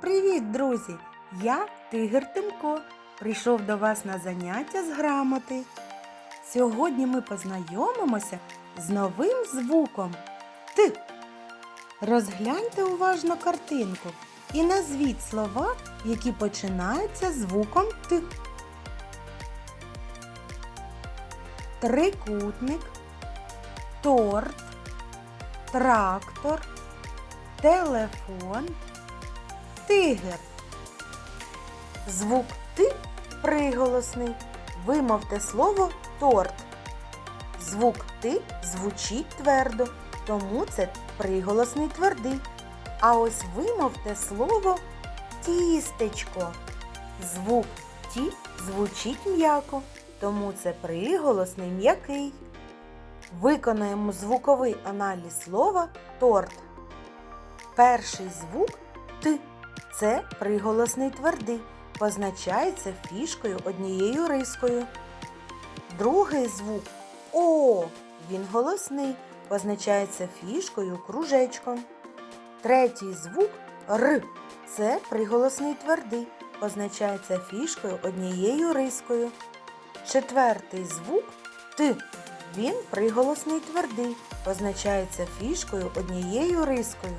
Привіт, друзі! Я Тигр Тимко. Прийшов до вас на заняття з грамоти. Сьогодні ми познайомимося з новим звуком Т. Розгляньте уважно картинку і назвіть слова, які починаються звуком Т. Трикутник, торт, трактор, телефон, тигр. Звук Т приголосний. Вимовте слово торт. Звук Т звучить твердо, тому це приголосний твердий. А ось вимовте слово тістечко. Звук Ті звучить м'яко, тому це приголосний м'який. Виконаємо звуковий аналіз слова торт. Перший звук Т. Це приголосний твердий, позначається фішкою однією рискою. Другий звук О. Він голосний, позначається фішкою кружечком. Третій звук Р. Це приголосний твердий, позначається фішкою однією рискою. Четвертий звук Т. Він приголосний твердий, позначається фішкою однією рискою.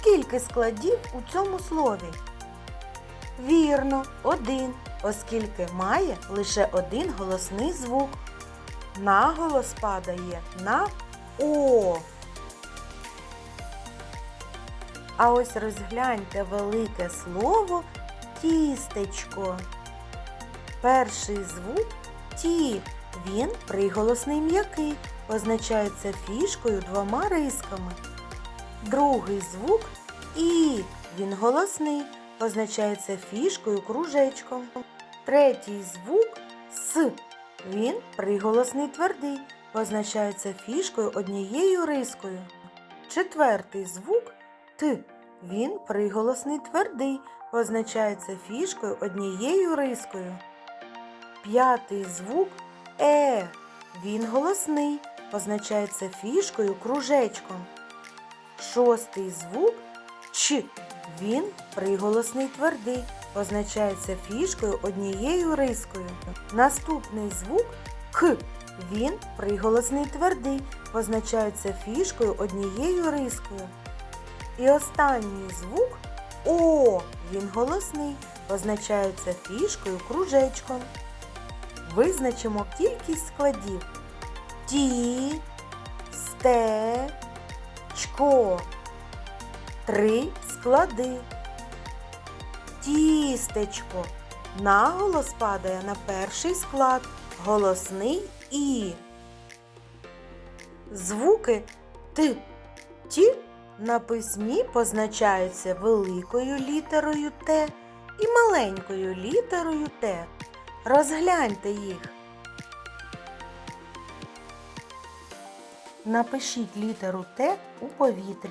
Скільки складів у цьому слові? Вірно, один, оскільки має лише один голосний звук. Наголос падає на О. А ось розгляньте велике слово тістечко. Перший звук ті. Він приголосний м'який, позначається фішкою двома рисками. Другий звук І. Він голосний, позначається фішкою кружечком. Третій звук С. Він приголосний твердий, позначається фішкою однією рискою. Четвертий звук Т. Він приголосний твердий, позначається фішкою однією рискою. П'ятий звук Е. Він голосний, позначається фішкою кружечком. Шостий звук Ч. Він приголосний твердий, позначається фішкою однією рискою. Наступний звук К. Він приголосний твердий, позначається фішкою однією рискою. І останній звук О. Він голосний, позначається фішкою кружечком. Визначимо кількість складів. Ті, сте, чко. Три склади. Тістечко. Наголос падає на перший склад. Голосний І. Звуки Т, Ті на письмі позначаються великою літерою Т і маленькою літерою Т. Розгляньте їх. Напишіть літеру Т у повітрі.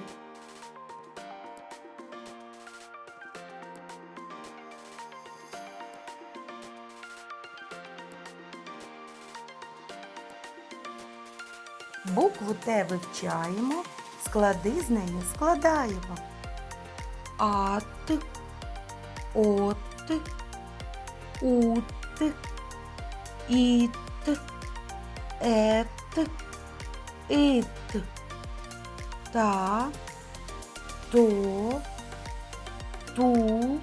Букву Т вивчаємо, склади з нею складаємо. Ат, от, ут, іт, ет, ит, та, то, ту,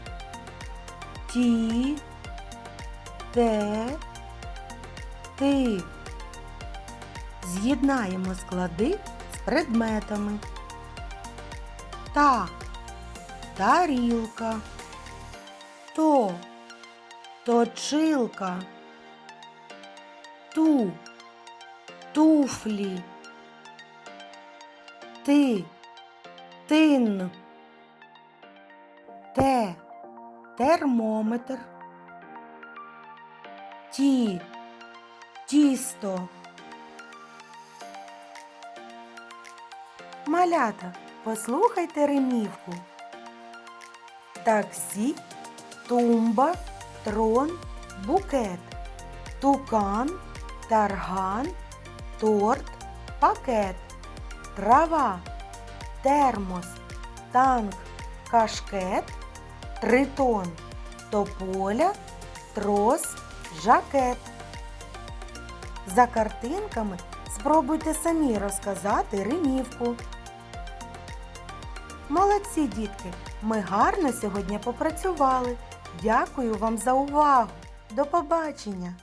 ті, те, ти. З'єднаємо склади з предметами. Та, тарілка, то, точилка, ту, туфлі, ти, тин, те, термометр, ті, тісто. Малята, послухайте римівку. Таксі, тумба, трон, букет, тукан, тарган, торт, пакет, трава, термос, танк, кашкет, тритон, тополя, трос, жакет. За картинками спробуйте самі розказати римівку. Молодці, дітки! Ми гарно сьогодні попрацювали. Дякую вам за увагу. До побачення!